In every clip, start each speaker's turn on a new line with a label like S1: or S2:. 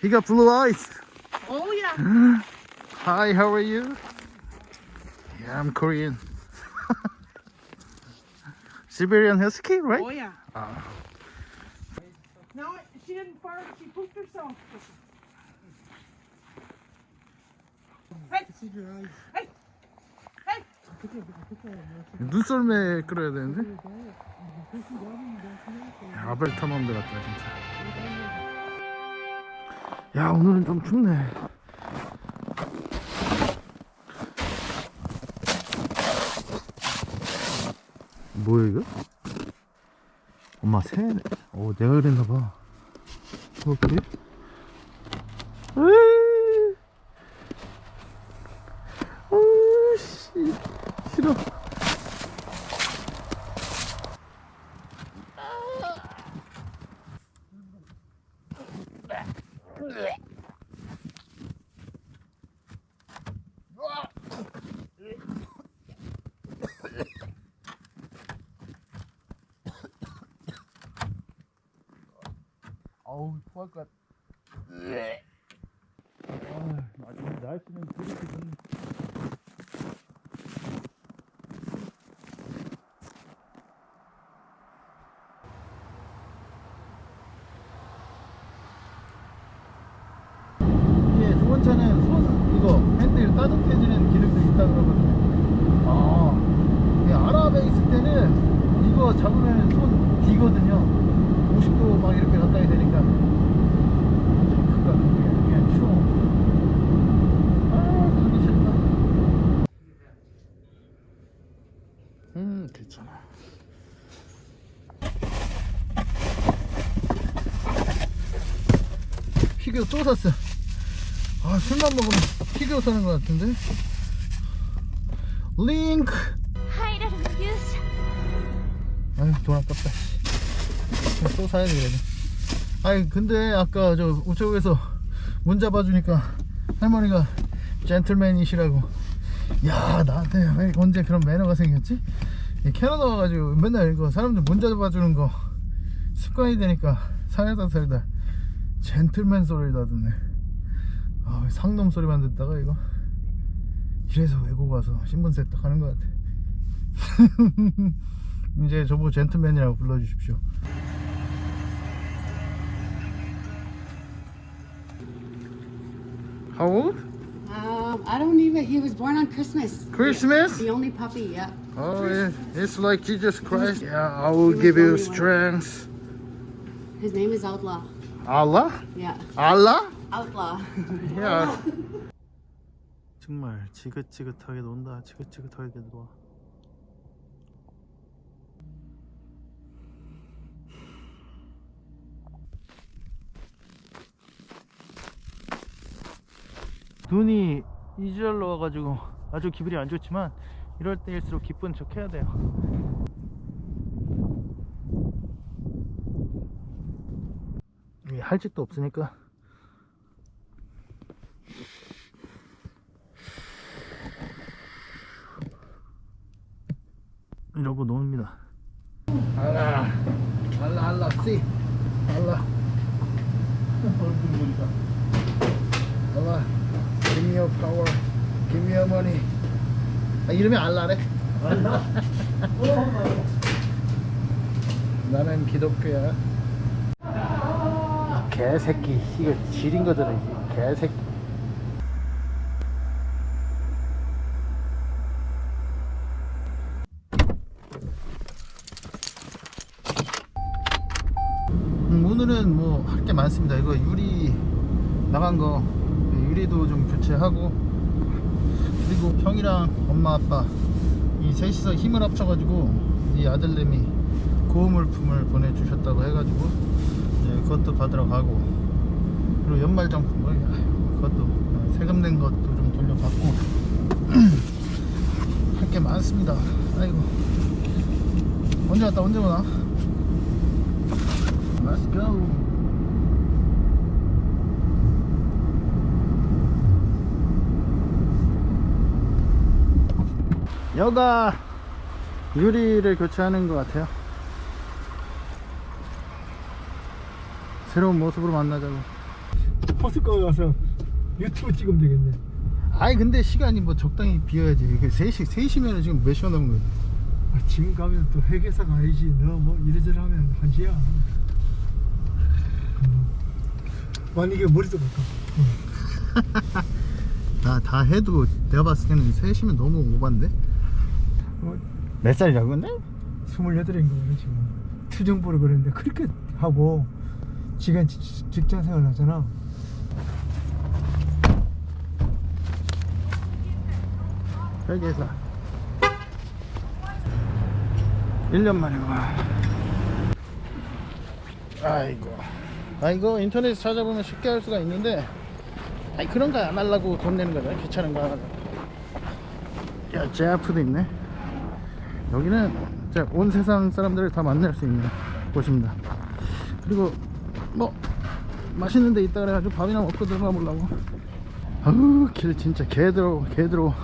S1: He got blue eyes.
S2: Oh yeah.
S1: Hi, how are you? Yeah, I'm Korean. Siberian Husky, right?
S2: Oh yeah.
S1: Ah.
S2: No, she didn't fart. She pooped herself. Hey, hey, hey.
S1: 눈썰매 끌어야 되는데? 야, 아벨타맘들 같다 진짜 야 오늘은 좀 춥네 뭐야 이거? 엄마 새? 어 내가 그랬나봐 어 그래? 으이. 어우 씨 싫어 어우 토할 것 같아 아, 아주 날씨는 되게 좋네 이게 두 번째는 손 이거 핸들 따뜻해지는 기능도 있다 그러거든요. 아, 이 아랍에 있을 때는 이거 잡으면 손 뒤거든요. 50도 막 이렇게 가까이 되니까. 엄청 크다. 그게 그냥 추워. 아, 가기 싫다. 음, 괜찮아. 피규어 또 샀어. 아, 술만 먹으면 피규어 사는 것 같은데? 링크! 아유, 돈 아깝다. 씨. 또 사야 되겠네. 아니, 근데 아까 저 우체국에서 문 잡아주니까 할머니가 젠틀맨이시라고. 야, 나한테 왜 언제 그런 매너가 생겼지? 이 캐나다 와가지고 맨날 이거 사람들 문 잡아주는 거 습관이 되니까 살다 살다 젠틀맨 소리를 다 듣네. 아, 상놈 소리만 듣다가 이거 이래서 외국 와서 신분세 딱 하는 것 같아. 이제 저보고 젠틀맨이라고 불러주십시오. How old?
S3: Um, I don't even. He was born on Christmas.
S1: Christmas?
S3: The only puppy. Yeah.
S1: Oh, yeah. It's like Jesus Christ. Yeah, I will give you strength.
S3: His name is Outlaw.
S1: Allah?
S3: Yeah.
S1: Allah?
S3: Outlaw.
S1: 야. 정말 지긋지긋하게 논다. 지긋지긋하게 놀아. 눈이 이주얼로 와가지고 아주 기분이 안 좋지만 이럴 때일수록 기쁜 척 해야 돼요. 이게 할 짓도 없으니까 이러고 놉니다. 알라, 알라, 알라, 씨, 알라. 얼굴 보니까. 알라, give me your power, give me your money. 아, 이름이 알라래? 알라? 나는 기독교야. 이 개새끼, 이거 지린 거잖아, 이 개새끼. 음, 오늘은 뭐 할 게 많습니다. 이거 유리 나간 거 유리도 좀 교체하고 그리고 형이랑 엄마 아빠 이 셋이서 힘을 합쳐가지고 이 아들내미 고물품을 보내주셨다고 해가지고 그것도 받으러 가고 그리고 아유, 그것도 세금 낸 것도 좀 돌려받고 할 게 많습니다. 아이고 언제 갔다 언제 오나? Let's go. 여가 유리를 교체하는 것 같아요. 새로운 모습으로 만나자고.
S4: 호숫가 가서 유튜브 찍으면 되겠네.
S1: 아니 근데 시간이 뭐 적당히 비어야지 이게 3시 3시면 지금 몇 시간 남은 거야
S4: 아, 지금 가면 또 회계사 가야지. 너 뭐 이래저래 하면 한 시야. 음. 만약에 머리도 갈까?
S1: 다, 다 해도 내가 봤을 때는 3시면 너무 오반데?
S4: 어,
S1: 몇 살이라고 근데?
S4: 28인가 그래 지금. 투정부를 그랬는데 그렇게 하고 지금 지- 직장 생활 하잖아.
S1: 회계사. 1년 만에 와 아이고. 아이고 인터넷에 찾아보면 쉽게 할 수가 있는데. 아니 그런 거 안 하려고 돈 내는 거잖아 귀찮은 거 하려고 야 제아프도 있네. 여기는 온 세상 사람들을 다 만날 수 있는 곳입니다. 그리고 뭐 맛있는 데 있다 그래가지고 밥이나 먹고 들어가 보려고. 아우 길 진짜 개들어 개들어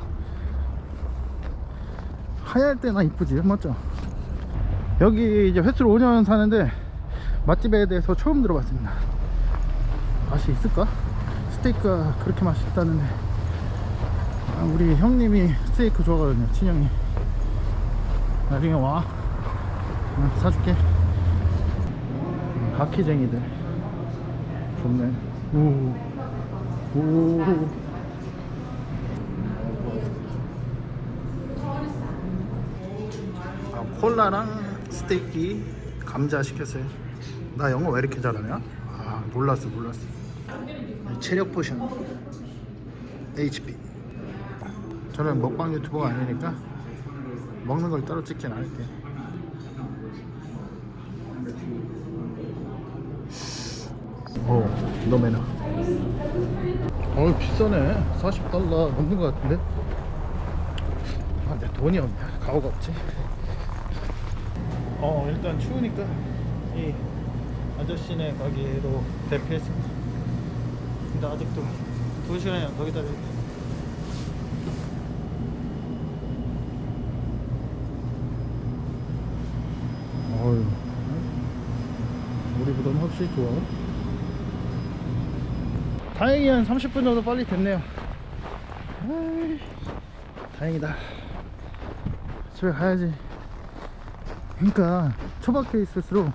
S1: 하얄 때나 이쁘지 맞죠? 여기 이제 횟수로 5년 사는데 맛집에 대해서 처음 들어봤습니다. 맛이 있을까? 스테이크가 그렇게 맛있다는데. 아, 우리 형님이 스테이크 좋아하거든요 친형이. 나중에 와. 응, 사줄게. 바퀴쟁이들 좋네 오. 오. 아, 콜라랑 스테이키 감자 시켰어요 나 영어 왜 이렇게 잘하냐? 아 몰랐어 몰랐어 체력 포션 HP 저는 먹방 유튜버가 아니니까 먹는 걸 따로 찍진 않을게 오 너매나 어 비싸네 40달러 넘는 것 같은데 아, 내 돈이 없네. 가오가 없지. 어, 일단 추우니까 이 아저씨네 가게로 대피했습니다. 근데 아직도 두 시간이나 더 기다려야 우리보다는 확실히 좋아. 다행히 한 30분 정도 빨리 됐네요. 아이, 다행이다. 집에 가야지. 그러니까 초박해 있을수록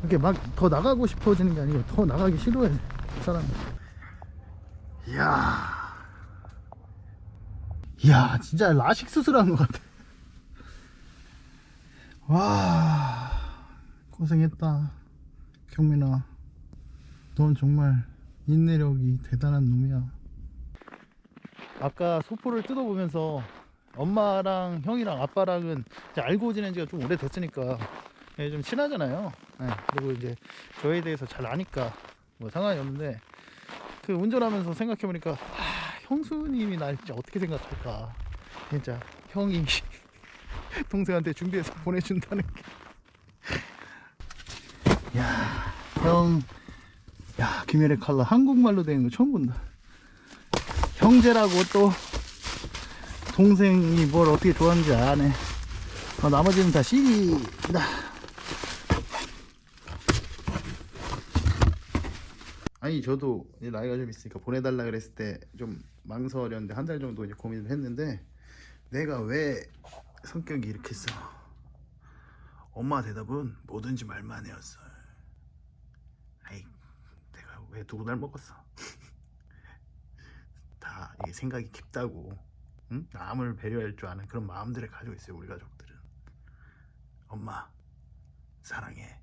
S1: 이렇게 막 더 나가고 싶어지는 게 아니고 더 나가기 싫어해 사람. 이야, 이야 진짜 라식 수술한 것 같아. 와 고생했다 경민아. 넌 정말 인내력이 대단한 놈이야. 아까 소포를 뜯어보면서 엄마랑 형이랑 아빠랑은 알고 지낸 지가 좀 오래됐으니까 예, 좀 친하잖아요. 예, 그리고 이제 저에 대해서 잘 아니까 뭐 상관이 없는데 그 운전하면서 생각해보니까 아, 형수님이 날 진짜 어떻게 생각할까. 진짜 형이 동생한테 준비해서 보내준다는 게. 야, 형. 야, 김열의 칼라 한국말로 되는 거 처음 본다. 형제라고 또 동생이 뭘 어떻게 좋아하는지 아네. 어, 나머지는 다 C이다. 아니 저도 나이가 좀 있으니까 보내달라 그랬을 때 좀 망설였는데 한 달 정도 이제 고민을 했는데 내가 왜 성격이 이렇게 써? 엄마 대답은 뭐든지 말만 해였어. 아이 내가 왜 두고 날 먹었어? 다 이게 생각이 깊다고 응? 남을 배려할 줄 아는 그런 마음들을 가지고 있어요 우리 가족들은 엄마 사랑해